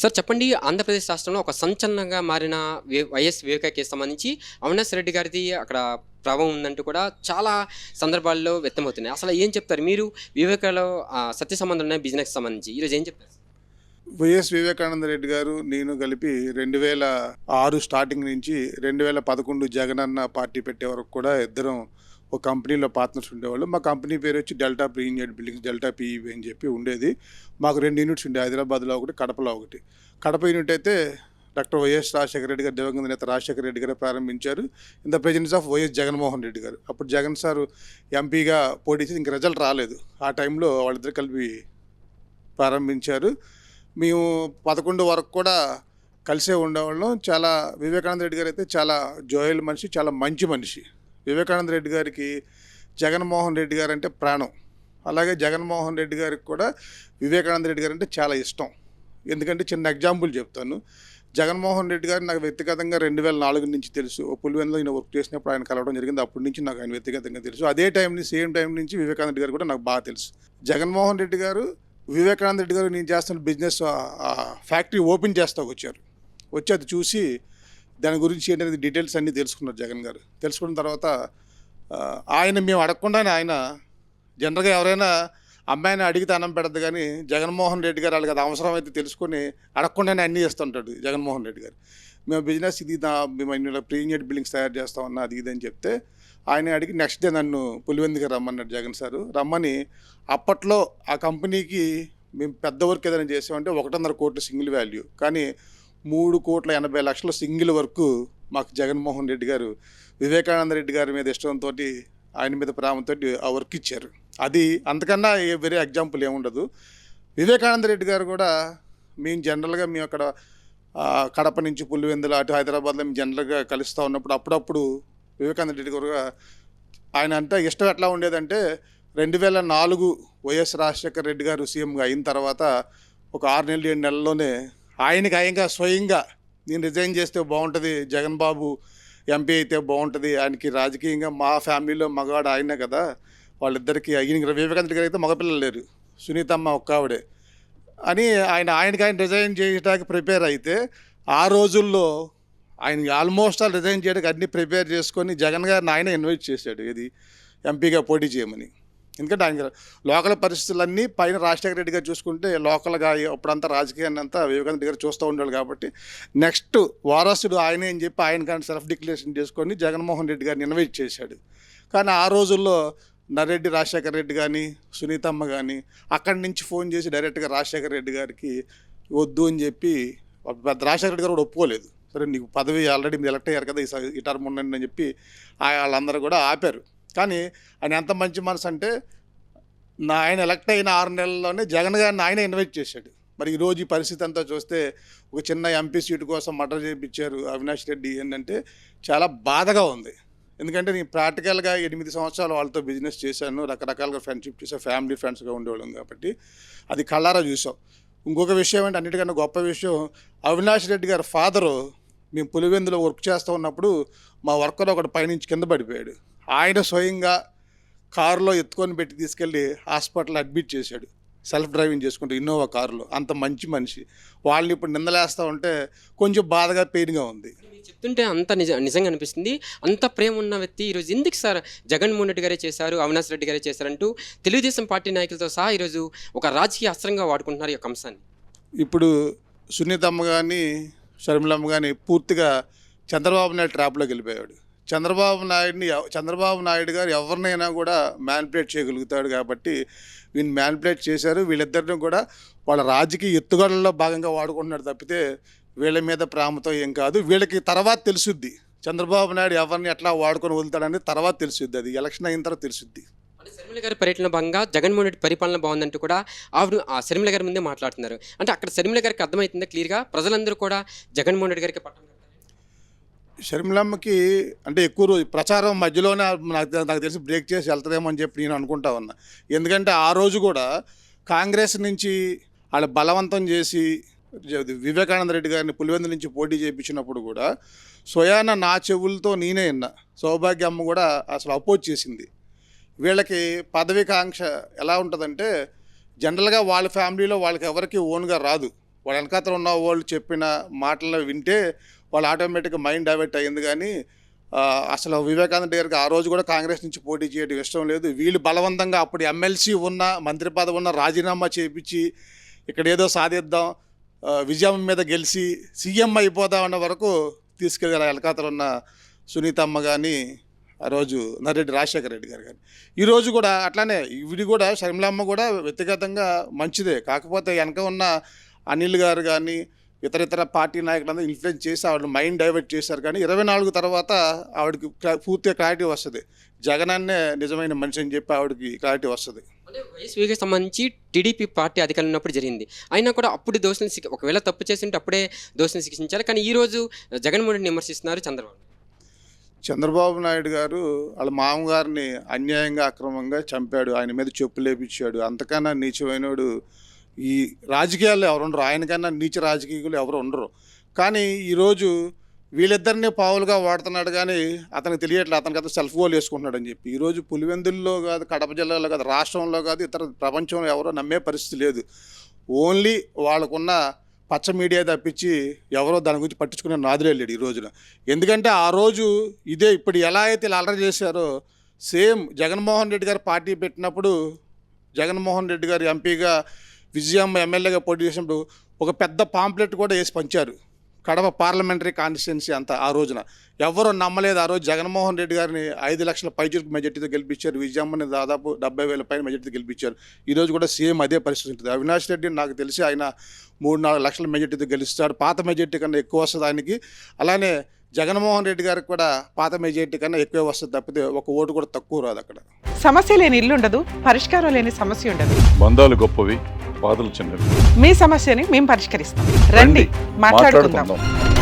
Sir చెప్పండి ఆంధ్రప్రదేశ్ రాష్ట్రంలో ఒక సంచలనంగా మారిన వైఎస్ వివేకాకి సంబంధించి అవినాష్ రెడ్డి గారిది అక్కడ ప్రభావం ఉందంటూ కూడా చాలా సందర్భాల్లో వ్యక్తమవుతున్నాయి. అసలు ఏం చెప్తారు? మీరు వివేకాలో సత్య సంబంధం ఉన్న బిజినెస్ సంబంధించి ఈరోజు ఏం చెప్తారు? వైఎస్ వివేకానంద రెడ్డి గారు నేను కలిపి రెండు వేల ఆరు స్టార్టింగ్ నుంచి రెండు వేల పదకొండు జగనన్న పార్టీ పెట్టే వరకు కూడా ఇద్దరం ఒక కంపెనీలో పార్ట్నర్స్ ఉండేవాళ్ళు. మా కంపెనీ పేరు వచ్చి Delta premier buildings Delta PEV అని చెప్పి ఉండేది. మాకు రెండు యూనిట్స్ ఉండే హైదరాబాద్లో ఒకటి కడపలో ఒకటి. కడప యూనిట్ అయితే డాక్టర్ వైఎస్ రాజశేఖర రెడ్డి గారు దివంగత నేత రాజశేఖర రెడ్డి గారు ప్రారంభించారు. In the presence of YS Jaganmohan Reddy garu. అప్పుడు జగన్ సార్ ఎంపీగా పోటీ చేసి రిజల్ట్ రాలేదు. ఆ టైంలో వాళ్ళిద్దరు కలిపి ప్రారంభించారు. మేము పదకొండు వరకు కూడా కలిసే ఉండేవాళ్ళం. చాలా వివేకానంద రెడ్డి గారు అయితే చాలా జోయల్ మనిషి చాలా మంచి మనిషి. వివేకానంద రెడ్డి గారికి జగన్మోహన్ రెడ్డి గారు అంటే ప్రాణం. అలాగే జగన్మోహన్ రెడ్డి గారికి కూడా వివేకానంద రెడ్డి గారు అంటే చాలా ఇష్టం. ఎందుకంటే చిన్న ఎగ్జాంపుల్ చెప్తాను. జగన్మోహన్ రెడ్డి గారు నాకు వ్యక్తిగతంగా రెండు వేల నాలుగు నుంచి తెలుసు. పులివెందులో నేను వర్క్ చేసినప్పుడు ఆయన కలవడం జరిగింది. అప్పటి నుంచి నాకు ఆయన వ్యక్తిగతంగా తెలుసు. అదే టైం నుంచి సేమ్ టైం నుంచి వివేకానంద రెడ్డి గారు కూడా నాకు బాగా తెలుసు. జగన్మోహన్ రెడ్డి గారు వివేకానంద రెడ్డి గారు నేను చేస్తున్న బిజినెస్ ఫ్యాక్టరీ ఓపెన్ చేస్తా వచ్చారు వచ్చి అది చూసి దాని గురించి ఏంటనేది డీటెయిల్స్ అన్నీ తెలుసుకున్నారు జగన్ గారు. తెలుసుకున్న తర్వాత ఆయన మేము అడగకుండానే ఆయన జనరల్గా ఎవరైనా అమ్మాయిని అడిగితే అన్నం పెడద్దు కానీ జగన్మోహన్ రెడ్డి గారు వాళ్ళకి అది అవసరం అయితే తెలుసుకొని అడగకుండానే అన్నీ చేస్తుంటాడు జగన్మోహన్ రెడ్డి గారు. మేము బిజినెస్ ఇది మేము ఇలా ప్రీమియర్ బిల్డింగ్స్ తయారు చేస్తా ఉన్నా అది ఇది అని చెప్తే ఆయన అడిగి నెక్స్ట్ డే నన్ను పులివెందుకు రమ్మన్నాడు జగన్ సారు. రమ్మని అప్పట్లో ఆ కంపెనీకి మేము పెద్ద వర్క్ ఏదైనా చేసామంటే ఒకటిన్నర కోట్ల సింగిల్ వాల్యూ. కానీ మూడు కోట్ల ఎనభై లక్షల సింగిల్ వర్క్ మాకు జగన్మోహన్ రెడ్డి గారు వివేకానంద రెడ్డి గారి మీద ఇష్టంతో ఆయన మీద ప్రేమతో ఆ వర్క్ ఇచ్చారు. అది అంతకన్నా ఏ వేరే ఎగ్జాంపుల్ ఏముండదు. వివేకానంద రెడ్డి గారు కూడా మేము జనరల్గా మేము అక్కడ కడప నుంచి పులివెందులు అటు హైదరాబాద్లో మేము జనరల్గా కలుస్తూ ఉన్నప్పుడు అప్పుడప్పుడు వివేకానంద రెడ్డి గారు ఆయన అంటే ఇష్టం ఎట్లా ఉండేదంటే రెండు వేల నాలుగు వైఎస్ రాజశేఖర రెడ్డి గారు సీఎంగా అయిన తర్వాత ఒక ఆరు నెలలు ఏడు నెలల్లోనే ఆయనకి ఆయనగా స్వయంగా నేను రిజైన్ చేస్తే బాగుంటుంది జగన్ బాబు ఎంపీ అయితే బాగుంటుంది ఆయనకి రాజకీయంగా మా ఫ్యామిలీలో మగవాడు ఆయనే కదా. వాళ్ళిద్దరికి ఈయనకి వివేకానంద గారు అయితే మగపిల్లలు లేరు సునీతమ్మ ఒక్క ఆవిడే. అని ఆయన ఆయనకి ఆయన రిజైన్ చేయడానికి ప్రిపేర్ అయితే ఆ రోజుల్లో ఆయన ఆల్మోస్ట్ ఆల్ రిజైన్ చేయడానికి అన్ని ప్రిపేర్ చేసుకొని జగన్ గారిని ఆయన ఇన్వైట్ చేశాడు ఇది ఎంపీగా పోటీ చేయమని. ఎందుకంటే ఆయన లోకల్ పరిస్థితులన్నీ పైన రాజశేఖర రెడ్డి గారు చూసుకుంటే లోకల్గా అప్పుడంతా రాజకీయాన్ని అంతా వివేకానంద గారు చూస్తూ ఉండేవాళ్ళు కాబట్టి నెక్స్ట్ వారసుడు ఆయనే అని చెప్పి ఆయన కానీ సెల్ఫ్ డిక్లరేషన్ చేసుకొని జగన్మోహన్ రెడ్డి గారిని ఇన్వైట్ చేశాడు. కానీ ఆ రోజుల్లో నరెడ్డి రాజశేఖర రెడ్డి కానీ సునీతమ్మ కానీ అక్కడి నుంచి ఫోన్ చేసి డైరెక్ట్గా రాజశేఖర రెడ్డి గారికి వద్దు అని చెప్పి పెద్ద రాజశేఖర రెడ్డి గారు కూడా ఒప్పుకోలేదు. సరే నీకు పదవి ఆల్రెడీ మీరు ఎలక్ట్ అయ్యారు కదా ఈ టర్మ్ ఉండండి అని చెప్పి వాళ్ళందరూ కూడా ఆపారు. కానీ ఆయన ఎంత మంచి మనసు అంటే నా ఆయన ఎలక్ట్ అయిన ఆరు నెలల్లోనే జగన్ గారిని ఆయన ఇన్వైట్ చేశాడు. మరి ఈరోజు ఈ పరిస్థితి అంతా చూస్తే ఒక చిన్న ఎంపీ సీటు కోసం మర్డర్ చేయించారు అవినాష్ రెడ్డి ఏంటంటే చాలా బాధగా ఉంది. ఎందుకంటే నేను ప్రాక్టికల్గా ఎనిమిది సంవత్సరాలు వాళ్ళతో బిజినెస్ చేశాను రకరకాలుగా ఫ్రెండ్షిప్ చేసా ఫ్యామిలీ ఫ్రెండ్స్గా ఉండేవాళ్ళం కాబట్టి. అది కళ్ళారా చూసాం. ఇంకొక విషయం ఏంటి అన్నిటికన్నా గొప్ప విషయం అవినాష్ రెడ్డి గారి ఫాదరు మేము పులివెందులో వర్క్ చేస్తూ ఉన్నప్పుడు మా వర్కర్ ఒకటి పైనుంచి కింద పడిపోయాడు. ఆయన స్వయంగా కారులో ఎత్తుకొని పెట్టి తీసుకెళ్ళి హాస్పిటల్ అడ్మిట్ చేశాడు. సెల్ఫ్ డ్రైవింగ్ చేసుకుంటూ ఇన్నోవా కారులో. అంత మంచి మనిషి. వాళ్ళని ఇప్పుడు నిందలేస్తూ ఉంటే కొంచెం బాధగా పెయిన్గా ఉంది. చెప్తుంటే అంత నిజ నిజంగా అనిపిస్తుంది. అంత ప్రేమ ఉన్న వ్యక్తి ఈరోజు ఎందుకు సార్ జగన్మోహన్ రెడ్డి గారే చేశారు అవినాష్ రెడ్డి గారే చేశారంటూ తెలుగుదేశం పార్టీ నాయకులతో సహా ఈరోజు ఒక రాజకీయ అస్త్రంగా వాడుకుంటున్నారు ఈ యొక్క అంశాన్ని. ఇప్పుడు సునీతమ్మ కానీ షర్మిలమ్మ కానీ పూర్తిగా చంద్రబాబు నాయుడు ట్రాప్లోకి వెళ్ళిపోయాడు. చంద్రబాబు నాయుడిని చంద్రబాబు నాయుడు గారు ఎవరినైనా కూడా మ్యానిపులేట్ చేయగలుగుతాడు కాబట్టి వీళ్ళు మ్యానిపులేట్ చేశారు. వీళ్ళిద్దరిని కూడా వాళ్ళ రాజకీయ ఎత్తుగడల్లో భాగంగా వాడుకుంటున్నారు తప్పితే వీళ్ళ మీద ప్రేమతో ఏం కాదు. వీళ్ళకి తర్వాత తెలుసుద్ది. చంద్రబాబు నాయుడు ఎవరిని ఎట్లా వాడుకొని వదులుతాడని తర్వాత తెలుసుద్ది. అది ఎలక్షన్ అయిన తర్వాత తెలుసుద్ది. శర్మిల గారి పర్యటన భాగంగా జగన్మోహన్ రెడ్డి పరిపాలన బాగుందంటూ కూడా ఆవిడ ఆ శర్మిల గారి ముందే మాట్లాడుతున్నారు. అంటే అక్కడ శర్మిల గారికి అర్థమవుతుందా క్లియర్గా? ప్రజలందరూ కూడా జగన్మోహన్ రెడ్డి గారికి పట్టం షర్మిలమ్మకి అంటే ఎక్కువ రోజు ప్రచారం మధ్యలోనే నాకు నాకు తెలిసి బ్రేక్ చేసి వెళ్తుందేమో అని చెప్పి నేను అనుకుంటా ఉన్నా. ఎందుకంటే ఆ రోజు కూడా కాంగ్రెస్ నుంచి వాళ్ళు బలవంతం చేసి వివేకానంద రెడ్డి గారిని పులివెందు నుంచి పోటీ చేయించినప్పుడు కూడా స్వయాన నా చెవులతో నేనే విన్నా. సౌభాగ్యమ్మ కూడా అసలు అపోజ్ చేసింది. వీళ్ళకి పదవికాంక్ష ఎలా ఉంటుందంటే జనరల్గా వాళ్ళ ఫ్యామిలీలో వాళ్ళకి ఎవరికి ఓన్గా రాదు. వాళ్ళ వెనకాతలు ఉన్న వాళ్ళు చెప్పిన మాటలు వింటే వాళ్ళు ఆటోమేటిక్గా మైండ్ డైవర్ట్ అయ్యింది కానీ అసలు వివేకానంద గారికి ఆ రోజు కూడా కాంగ్రెస్ నుంచి పోటీ చేయడం ఇష్టం లేదు. వీళ్ళు బలవంతంగా అప్పుడు ఎమ్మెల్సీ ఉన్న మంత్రి పదవి ఉన్న రాజీనామా చేపించి ఇక్కడ ఏదో సాధిద్దాం విజయం మీద గెలిచి సీఎం అయిపోదాం అన్న వరకు తీసుకెళ్ళారు ఎలకాతలు ఉన్న సునీతమ్మ కానీ ఆ రోజు నరెడ్డి రాజశేఖర రెడ్డి గారు కానీ ఈరోజు కూడా అట్లానే ఇవిడి కూడా షర్మిలమ్మ కూడా వ్యక్తిగతంగా మంచిదే. కాకపోతే వెనక ఉన్న అనిల్ గారు కానీ ఇతర ఇతర పార్టీ నాయకులందరూ ఇన్ఫ్లుయెన్స్ చేసి ఆవిడ మైండ్ డైవర్ట్ చేశారు. కానీ ఇరవై నాలుగు తర్వాత ఆవిడకి పూర్తిగా క్లారిటీ వస్తుంది. జగన్ అన్నే నిజమైన మనిషి అని చెప్పి ఆవిడకి క్లారిటీ వస్తుంది. అంటే వైఎస్ వివేకి సంబంధించి టీడీపీ పార్టీ అధికారంలో ఉన్నప్పుడు జరిగింది. అయినా కూడా అప్పుడు దోషులను శిక్ష ఒకవేళ తప్పు చేసింటే అప్పుడే దోషులను శిక్షించారు కానీ ఈ రోజు జగన్మోహన్ విమర్శిస్తున్నారు చంద్రబాబు. చంద్రబాబు నాయుడు గారు వాళ్ళ మామగారిని అన్యాయంగా అక్రమంగా చంపాడు. ఆయన మీద చెప్పు లేపించాడు అంతకన్నా నీచమైనడు ఈ రాజకీయాల్లో ఎవరు ఉండరు. ఆయనకన్నా నీచ రాజకీయాలు ఎవరు ఉండరు. కానీ ఈరోజు వీళ్ళిద్దరిని పావులుగా వాడుతున్నాడు కానీ అతనికి తెలియట్లేదు అతనికి అతను సెల్ఫ్ గోల్ వేసుకుంటున్నాడు అని చెప్పి. ఈరోజు పులివెందుల్లో కాదు కడప జిల్లాలో కాదు రాష్ట్రంలో కాదు ఇతర ప్రపంచంలో ఎవరో నమ్మే పరిస్థితి లేదు. ఓన్లీ వాళ్ళకున్న పచ్చ మీడియా తప్పించి ఎవరో దాని గురించి పట్టించుకునే నాదులే లేడు ఈ రోజున. ఎందుకంటే ఆ రోజు ఇదే ఇప్పుడు ఎలా అయితే ఇలా అలర చేశారో సేమ్ జగన్మోహన్ రెడ్డి గారు పార్టీ పెట్టినప్పుడు జగన్మోహన్ రెడ్డి గారు ఎంపీగా విజయమ్మ ఎమ్మెల్యేగా పోటీ చేసినప్పుడు ఒక పెద్ద పాంప్లెట్ కూడా వేసి పంచారు. కడప పార్లమెంటరీ కాన్స్టిట్యున్సీ అంత ఆ రోజున. ఎవరు నమ్మలేదు ఆ రోజు జగన్మోహన్ రెడ్డి గారిని ఐదు లక్షల పైచుకు మెజార్టీతో గెలిపించారు. విజయమ్మని దాదాపు డెబ్బై వేల పైన మెజార్టీతో గెలిపించారు. ఈరోజు కూడా సేమ్ అదే పరిస్థితి ఉంటుంది. అవినాష్ రెడ్డి నాకు తెలిసి ఆయన మూడు నాలుగు లక్షల మెజార్టీతో గెలుస్తాడు. పాత మెజార్టీ కన్నా ఎక్కువ వస్తుంది ఆయనకి. అలానే జగన్మోహన్ రెడ్డి గారికి కూడా పాత మెజార్టీ కన్నా ఎక్కువ వస్తుంది తప్పితే ఒక ఓటు కూడా తక్కువ రాదు అక్కడ. సమస్య లేని ఇల్లు ఉండదు పరిష్కారం లేని సమస్య ఉండదు. బంధాలు గొప్పవి బాధలు చిన్నవి. మీ సమస్యని మేము పరిష్కరిస్తాం. రండి మాట్లాడుకుందాం. మాట్లాడుకుందాం.